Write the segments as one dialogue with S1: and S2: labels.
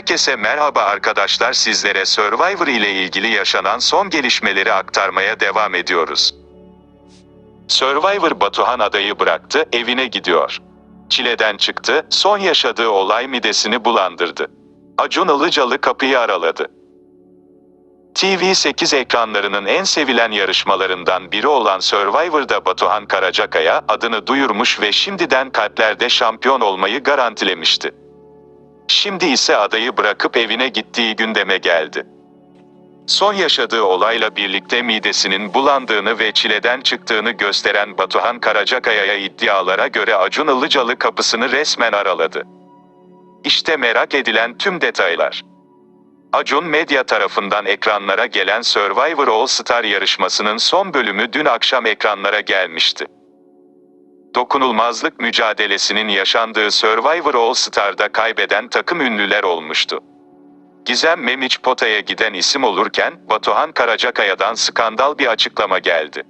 S1: Herkese merhaba arkadaşlar sizlere Survivor ile ilgili yaşanan son gelişmeleri aktarmaya devam ediyoruz. Survivor Batuhan adayı bıraktı, evine gidiyor. Çileden çıktı, son yaşadığı olay midesini bulandırdı. Acun Ilıcalı kapıyı araladı. TV8 ekranlarının en sevilen yarışmalarından biri olan Survivor'da Batuhan Karacakaya adını duyurmuş ve şimdiden kalplerde şampiyon olmayı garantilemişti. Şimdi ise adayı bırakıp evine gittiği gündeme geldi. Son yaşadığı olayla birlikte midesinin bulandığını ve çileden çıktığını gösteren Batuhan Karacakaya'ya iddialara göre Acun Ilıcalı kapısını resmen araladı. İşte merak edilen tüm detaylar. Acun Medya tarafından ekranlara gelen Survivor All Star yarışmasının son bölümü dün akşam ekranlara gelmişti. Dokunulmazlık mücadelesinin yaşandığı Survivor All Star'da kaybeden takım ünlüler olmuştu. Gizem Memiç potaya giden isim olurken, Batuhan Karacakaya'dan skandal bir açıklama geldi.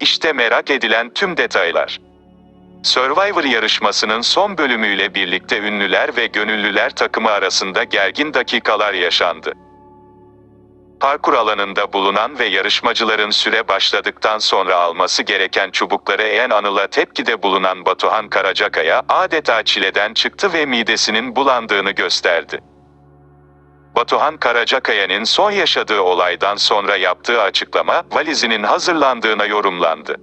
S1: İşte merak edilen tüm detaylar. Survivor yarışmasının son bölümüyle birlikte ünlüler ve gönüllüler takımı arasında gergin dakikalar yaşandı. Parkur alanında bulunan ve yarışmacıların süre başladıktan sonra alması gereken çubukları eğen anıla tepkide bulunan Batuhan Karacakaya adeta çileden çıktı ve midesinin bulandığını gösterdi. Batuhan Karacakaya'nın son yaşadığı olaydan sonra yaptığı açıklama valizinin hazırlandığına yorumlandı.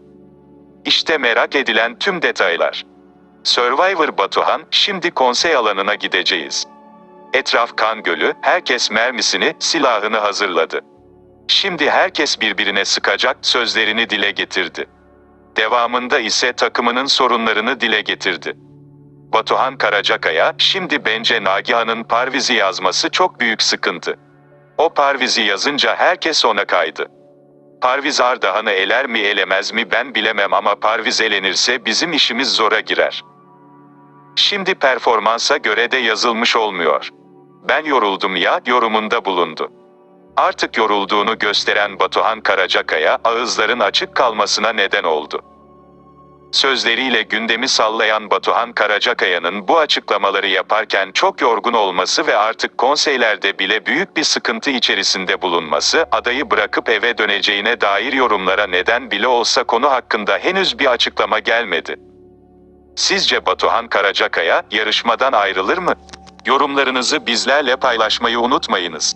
S1: İşte merak edilen tüm detaylar. Survivor Batuhan, şimdi konsey alanına gideceğiz. Etraf kan gölü, herkes mermisini, silahını hazırladı. Şimdi herkes birbirine sıkacak sözlerini dile getirdi. Devamında ise takımının sorunlarını dile getirdi. Batuhan Karacakaya, şimdi bence Nagihan'ın Parviz'i yazması çok büyük sıkıntı. O Parviz'i yazınca herkes ona kaydı. Parviz Ardahan'ı eler mi elemez mi ben bilemem ama Parviz elenirse bizim işimiz zora girer. Şimdi performansa göre de yazılmış olmuyor. Ben yoruldum ya yorumunda bulundu. Artık yorulduğunu gösteren Batuhan Karacakaya ağızların açık kalmasına neden oldu. Sözleriyle gündemi sallayan Batuhan Karacakaya'nın bu açıklamaları yaparken çok yorgun olması ve artık konseylerde bile büyük bir sıkıntı içerisinde bulunması, adayı bırakıp eve döneceğine dair yorumlara neden bile olsa konu hakkında henüz bir açıklama gelmedi. Sizce Batuhan Karacakaya yarışmadan ayrılır mı? Yorumlarınızı bizlerle paylaşmayı unutmayınız.